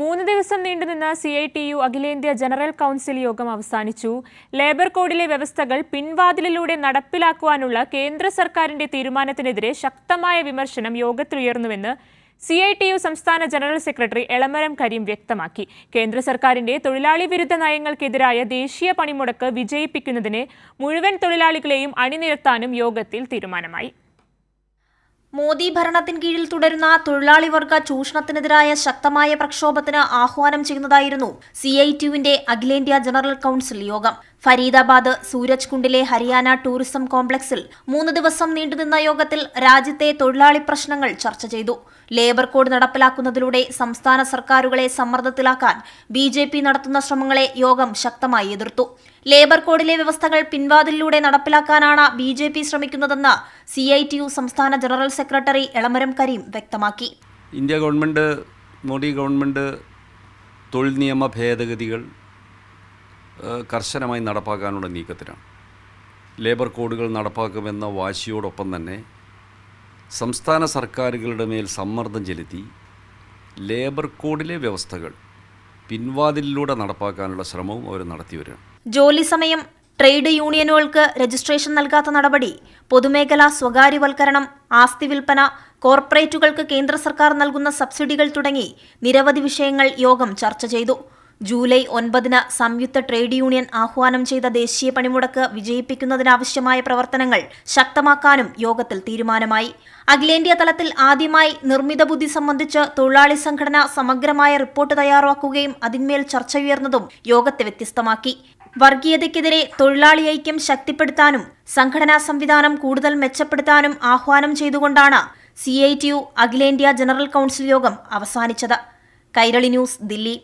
മൂന്ന് ദിവസം നീണ്ടുനിന്ന സി ഐ ടി യു അഖിലേന്ത്യാ ജനറൽ കൗൺസിൽ യോഗം അവസാനിച്ചു. ലേബർ കോഡിലെ വ്യവസ്ഥകൾ പിൻവാതിലിലൂടെ നടപ്പിലാക്കുവാനുള്ള കേന്ദ്ര സർക്കാരിന്റെ തീരുമാനത്തിനെതിരെ ശക്തമായ വിമർശനം യോഗത്തിലുയർന്നുവെന്ന് സി ഐ ടി യു സംസ്ഥാന ജനറൽ സെക്രട്ടറി എളമരം കരീം വ്യക്തമാക്കി. കേന്ദ്ര സർക്കാരിന്റെ തൊഴിലാളി വിരുദ്ധ നയങ്ങൾക്കെതിരായ ദേശീയ പണിമുടക്ക് വിജയിപ്പിക്കുന്നതിന് മുഴുവൻ തൊഴിലാളികളെയും അണിനിരത്താനും യോഗത്തിൽ തീരുമാനമായി. മോദി ഭരണത്തിൻ കീഴിൽ തുടരുന്ന തൊഴിലാളി വർഗ ചൂഷണത്തിനെതിരായ ശക്തമായ പ്രക്ഷോഭത്തിന് ആഹ്വാനം ചെയ്യുന്നതായിരുന്നു സി ഐ ടിയുവിന്റെ അഖിലേന്ത്യാ ജനറൽ കൌൺസിൽ യോഗം. ഫരീദാബാദ് സൂരജ് കുണ്ടിലെ ഹരിയാന ടൂറിസം കോംപ്ലക്സിൽ മൂന്ന് ദിവസം നീണ്ടുനിന്ന യോഗത്തിൽ രാജ്യത്തെ തൊഴിലാളി പ്രശ്നങ്ങൾ ചർച്ച ചെയ്തു. ലേബർ കോഡ് നടപ്പിലാക്കുന്നതിലൂടെ സംസ്ഥാന സർക്കാരുകളെ സമ്മർദ്ദത്തിലാക്കാൻ ബി ജെ പി നടത്തുന്ന ശ്രമങ്ങളെ യോഗം ശക്തമായി എതിർത്തു. ലേബർ കോഡിലെ വ്യവസ്ഥകൾ പിൻവാതിലൂടെ നടപ്പിലാക്കാനാണ് ബി ജെ പി ശ്രമിക്കുന്നതെന്ന് സി ഐ ടി യു സംസ്ഥാന ജനറൽ സെക്രട്ടറി എളമരം കരീം വ്യക്തമാക്കി. ഇന്ത്യ ഗവൺമെന്റ് മോദി ഗവൺമെന്റ് തൊഴിൽ നിയമ ഭേദഗതികൾ കർശനമായി നടപ്പാക്കാനുള്ള നീക്കത്തിലാണ്. ലേബർ കോഡുകൾ നടപ്പാക്കുമെന്ന വാശിയോടൊപ്പം തന്നെ സംസ്ഥാന സർക്കാരുകളുടെ മേൽ സമ്മർദ്ദം ചെലുത്തി ലേബർ കോഡിലെ വ്യവസ്ഥകൾ പിൻവാതിലിലൂടെ നടപ്പാക്കാനുള്ള ശ്രമവും അവർ നടത്തിവരികയാണ്. ജോലി സമയം ട്രേഡ് യൂണിയനുകൾക്ക് രജിസ്ട്രേഷൻ നൽകാത്ത നടപടി പൊതുമേഖലാ സ്വകാര്യവൽക്കരണം ആസ്തി വിൽപ്പന കോർപ്പറേറ്റുകൾക്ക് കേന്ദ്ര സർക്കാർ നൽകുന്ന സബ്സിഡികൾ തുടങ്ങി നിരവധി വിഷയങ്ങൾ യോഗം ചർച്ച ചെയ്തു. ജൂലൈ ഒൻപതിന് സംയുക്ത ട്രേഡ് യൂണിയൻ ആഹ്വാനം ചെയ്ത ദേശീയ പണിമുടക്ക് വിജയിപ്പിക്കുന്നതിനാവശ്യമായ പ്രവർത്തനങ്ങൾ ശക്തമാക്കാനും യോഗത്തിൽ തീരുമാനമായി. അഖിലേന്ത്യാ തലത്തിൽ ആദ്യമായി നിർമ്മിത ബുദ്ധി സംബന്ധിച്ച് തൊഴിലാളി സംഘടന സമഗ്രമായ റിപ്പോർട്ട് തയ്യാറാക്കുകയും അതിന്മേൽ ചർച്ചയുയർന്നതും യോഗത്തെ വ്യത്യസ്തമാക്കി. വർഗീയതയ്ക്കെതിരെ തൊഴിലാളി ഐക്യം ശക്തിപ്പെടുത്താനും സംഘടനാ സംവിധാനം കൂടുതൽ മെച്ചപ്പെടുത്താനും ആഹ്വാനം ചെയ്തുകൊണ്ടാണ് സി ഐ ടി യു അഖിലേന്ത്യാ ജനറൽ കൌൺസിൽ യോഗം അവസാനിച്ചത്. കൈരളി ന്യൂസ് ദില്ലി.